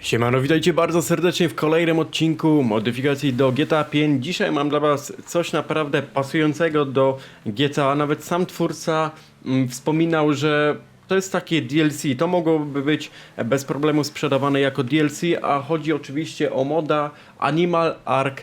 Siemano, witajcie bardzo serdecznie w kolejnym odcinku modyfikacji do GTA 5. Dzisiaj mam dla was coś naprawdę pasującego do GTA. Nawet sam twórca mm, wspominał, że to jest takie DLC. To mogłoby być bez problemu sprzedawane jako DLC, a chodzi oczywiście o moda Animal Ark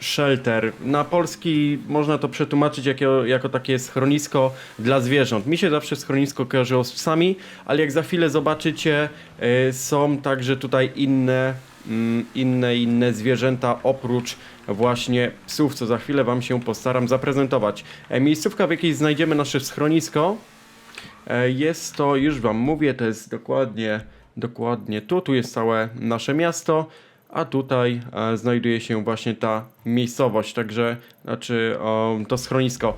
Shelter. Na polski można to przetłumaczyć jako, jako takie schronisko dla zwierząt. Mi się zawsze schronisko kojarzyło z psami, ale jak za chwilę zobaczycie, e, są także tutaj inne, mm, inne, inne zwierzęta oprócz właśnie psów, co za chwilę Wam się postaram zaprezentować. E, Miejscówka, w jakiej znajdziemy nasze schronisko, E, Jest to, już wam mówię, to jest dokładnie, dokładnie tu, tu jest całe nasze miasto, a tutaj e, znajduje się właśnie ta miejscowość, także, znaczy to schronisko.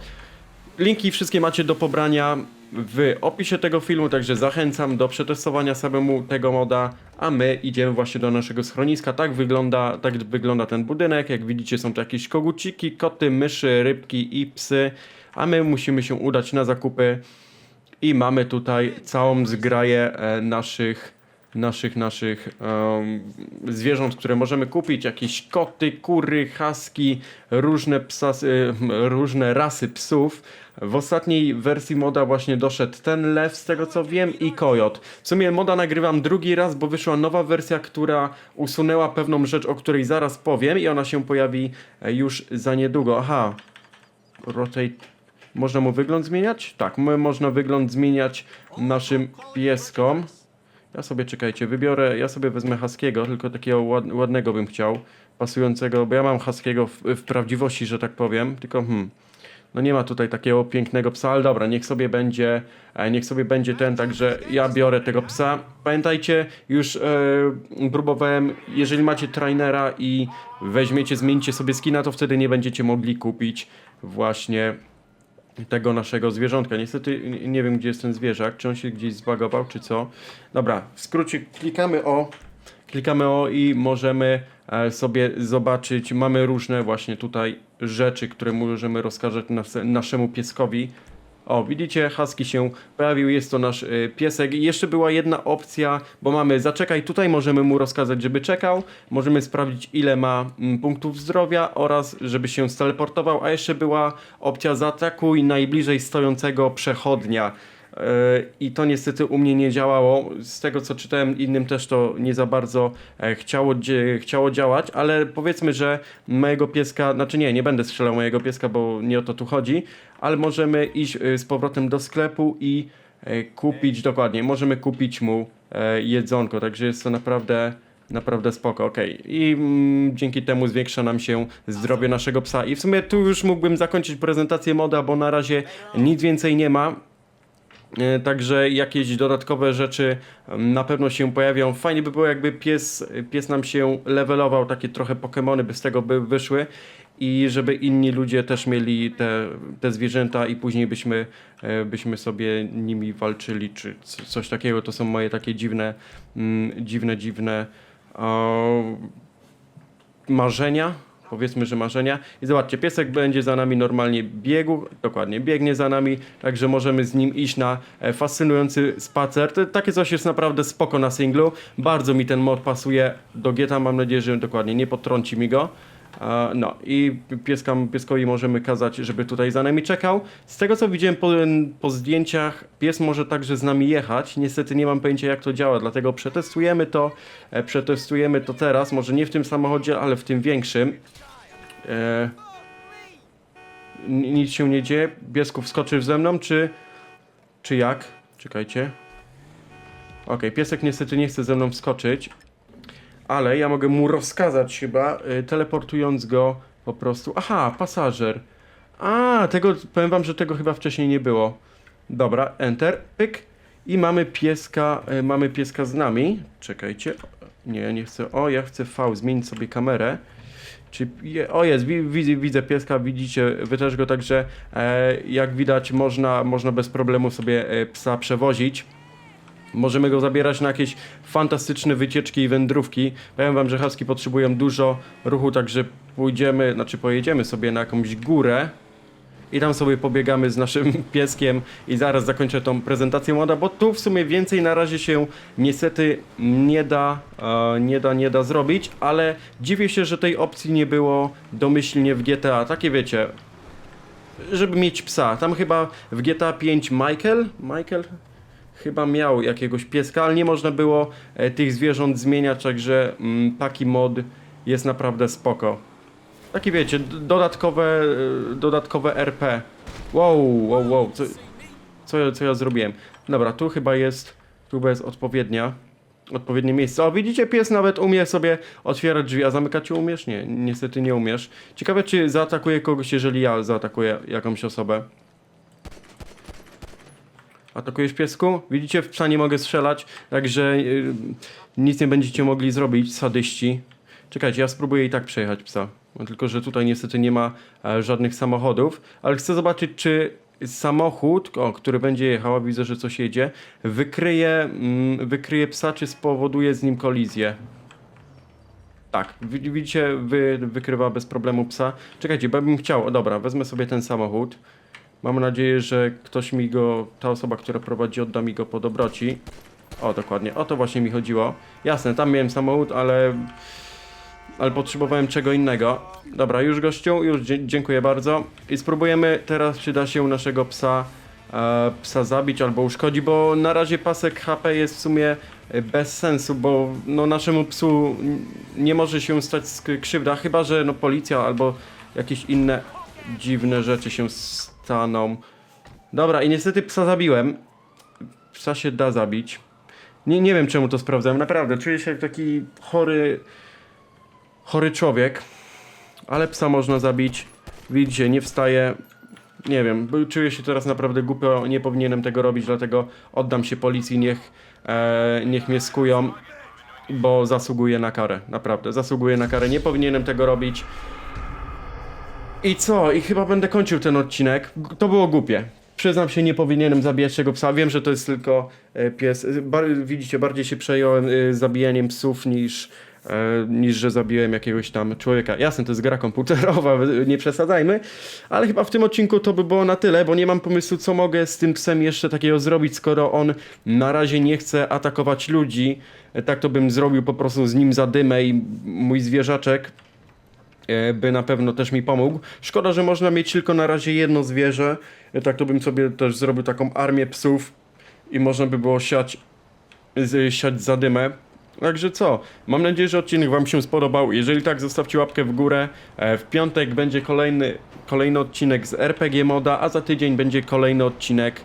Linki wszystkie macie do pobrania w opisie tego filmu, także zachęcam do przetestowania samemu tego moda, a my idziemy właśnie do naszego schroniska. Tak wygląda, tak wygląda ten budynek, jak widzicie są to jakieś koguciki, koty, myszy, rybki i psy, a my musimy się udać na zakupy i mamy tutaj całą zgraję e, naszych, naszych, naszych em, zwierząt, które możemy kupić. Jakieś koty, kury, haski, różne, psa, e, różne rasy psów. W ostatniej wersji moda właśnie doszedł ten lew, z tego co wiem, i kojot. W sumie moda nagrywam drugi raz, bo wyszła nowa wersja, która usunęła pewną rzecz, o której zaraz powiem i ona się pojawi e, już za niedługo. Aha, rotate można mu wygląd zmieniać? Tak, my można wygląd zmieniać naszym pieskom. Ja sobie, czekajcie, wybiorę, ja sobie wezmę haskiego, tylko takiego ład, ładnego bym chciał, pasującego, bo ja mam haskiego w, w prawdziwości, że tak powiem, tylko hmm, no nie ma tutaj takiego pięknego psa, ale dobra, niech sobie będzie, e, niech sobie będzie ten, także ja biorę tego psa. Pamiętajcie, już e, próbowałem, jeżeli macie trainera i weźmiecie, zmienicie sobie skina, to wtedy nie będziecie mogli kupić właśnie tego naszego zwierzątka. Niestety nie- wiem, gdzie jest ten zwierzak, czy on się gdzieś zbagował, czy co. Dobra, w skrócie klikamy o, klikamy o i możemy e, sobie zobaczyć, mamy różne właśnie tutaj rzeczy, które możemy rozkazać nas, naszemu pieskowi. O, widzicie, Husky się pojawił, jest to nasz y, piesek. I jeszcze była jedna opcja, bo mamy zaczekaj, tutaj możemy mu rozkazać, żeby czekał. Możemy sprawdzić, ile ma mm, punktów zdrowia oraz żeby się steleportował. A jeszcze była opcja zaatakuj najbliżej stojącego przechodnia. I to niestety u mnie nie działało. Z tego co czytałem, innym też to nie za bardzo e, chciało, chciało działać, ale powiedzmy, że mojego pieska, znaczy nie, nie będę strzelał mojego pieska, bo nie o to tu chodzi, ale możemy iść e, z powrotem do sklepu i e, kupić, dokładnie, możemy kupić mu jedzonko, także jest to naprawdę. Naprawdę spoko, okej. I mm, dzięki temu zwiększa nam się zdrowie naszego psa. I w sumie tu już mógłbym zakończyć prezentację moda, bo na razie nic więcej nie ma. E, Także jakieś dodatkowe rzeczy em, na pewno się pojawią. Fajnie by było, jakby pies, pies nam się levelował, takie trochę Pokémony by z tego by wyszły i żeby inni ludzie też mieli te, te zwierzęta i później byśmy, e, byśmy sobie nimi walczyli, czy coś takiego. To są moje takie dziwne, mm, dziwne, dziwne marzenia. Powiedzmy, że marzenia. I zobaczcie, piesek będzie za nami normalnie biegł, dokładnie, biegnie za nami, także możemy z nim iść na e, fascynujący spacer. To, takie coś jest naprawdę spoko na singlu. Bardzo mi ten mod pasuje do Gieta, mam nadzieję, że dokładnie nie potrąci mi go. E, No i pieskam, pieskowi możemy kazać, żeby tutaj za nami czekał. Z tego co widziałem po, po zdjęciach, pies może także z nami jechać. Niestety nie mam pojęcia jak to działa, dlatego przetestujemy to, e, przetestujemy to teraz. Może nie w tym samochodzie, ale w tym większym. E, nic się nie dzieje. Piesków wskoczył ze mną, czy, czy jak? Czekajcie. Okej, piesek niestety nie chce ze mną wskoczyć, ale ja mogę mu rozkazać chyba, y, teleportując go po prostu. Aha, pasażer. A, tego, powiem wam, że tego chyba wcześniej nie było. Dobra, enter, pyk. I mamy pieska, y, mamy pieska z nami. Czekajcie. Nie, nie chcę. O, ja chcę V, zmienić sobie kamerę. Czy, o jest, wi, widzę, widzę pieska, widzicie wy też go, także e, jak widać można, można bez problemu sobie e, psa przewozić. Możemy go zabierać na jakieś fantastyczne wycieczki i wędrówki. Powiem wam, że husky potrzebują dużo ruchu, także pójdziemy, znaczy pojedziemy sobie na jakąś górę. i tam sobie pobiegamy z naszym pieskiem i zaraz zakończę tą prezentację moda, bo tu w sumie więcej na razie się niestety nie da, e, nie da, nie da zrobić, ale dziwię się, że tej opcji nie było domyślnie w GTA. Takie wiecie, żeby mieć psa. Tam chyba w GTA 5 Michael, Michael chyba miał jakiegoś pieska, ale nie można było e, tych zwierząt zmieniać, także mm, taki mod jest naprawdę spoko. Taki wiecie, dodatkowe, e, dodatkowe RP. Wow, wow, wow, co, co, co ja zrobiłem? Dobra, tu chyba jest, tu chyba jest odpowiednia, odpowiednie miejsce. O, widzicie, pies nawet umie sobie otwierać drzwi, a zamykać umiesz? Nie, niestety nie umiesz. Ciekawe, czy zaatakuje kogoś, jeżeli ja zaatakuję jakąś osobę. Atakujesz piesku? Widzicie, w psa nie mogę strzelać, także yy, nic nie będziecie mogli zrobić, sadyści. Czekajcie, ja spróbuję i tak przejechać psa. No, tylko, że tutaj niestety nie ma e, żadnych samochodów, ale chcę zobaczyć, czy samochód, o, który będzie jechał, a widzę, że coś jedzie, wykryje, mm, wykryje psa, czy spowoduje z nim kolizję. Tak, wi- widzicie, wy, wykrywa bez problemu psa. Czekajcie, bo ja bym chciał, dobra, wezmę sobie ten samochód. Mam nadzieję, że ktoś mi go, ta osoba, która prowadzi, odda mi go po dobroci. O, dokładnie, o to właśnie mi chodziło. Jasne, tam miałem samochód, ale... Ale potrzebowałem czego innego. Dobra, już gościu, już dziękuję bardzo. I spróbujemy teraz, czy da się naszego psa, e, psa zabić albo uszkodzić, bo na razie pasek HP jest w sumie bez sensu, bo no, naszemu psu nie może się stać krzywda, chyba że no, policja albo jakieś inne dziwne rzeczy się staną. Dobra, i niestety psa zabiłem. Psa się da zabić. Nie, nie wiem czemu to sprawdzałem, naprawdę. Czuję się jak taki chory, chory człowiek. Ale psa można zabić. Widzicie, nie wstaje. Nie wiem, czuję się teraz naprawdę głupio, nie powinienem tego robić, dlatego oddam się policji, niech, e, niech mnie skują, bo zasługuję na karę, naprawdę, zasługuję na karę, nie powinienem tego robić. I co? I chyba będę kończył ten odcinek. To było głupie. Przyznam się, nie powinienem zabijać tego psa. Wiem, że to jest tylko e, pies. E, Bar widzicie, bardziej się przejąłem e, zabijaniem psów niż, niż że zabiłem jakiegoś tam człowieka. Jasne, to jest gra komputerowa, nie przesadzajmy, ale chyba w tym odcinku to by było na tyle, bo nie mam pomysłu, co mogę z tym psem jeszcze takiego zrobić, skoro on na razie nie chce atakować ludzi. Tak to bym zrobił po prostu z nim zadymę i mój zwierzaczek by na pewno też mi pomógł. Szkoda, że można mieć tylko na razie jedno zwierzę. E, Tak to bym sobie też zrobił taką armię psów i można by było siać, siać zadymę. Także co? Mam nadzieję, że odcinek Wam się spodobał. Jeżeli tak, zostawcie łapkę w górę. E, W piątek będzie kolejny, kolejny odcinek z RPG Moda, a za tydzień będzie kolejny odcinek.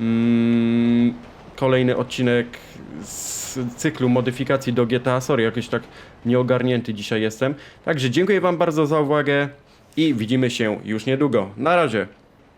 Mm, kolejny odcinek z cyklu modyfikacji do GTA. Sorry, jakoś tak nieogarnięty dzisiaj jestem. Także dziękuję Wam bardzo za uwagę i widzimy się już niedługo. Na razie.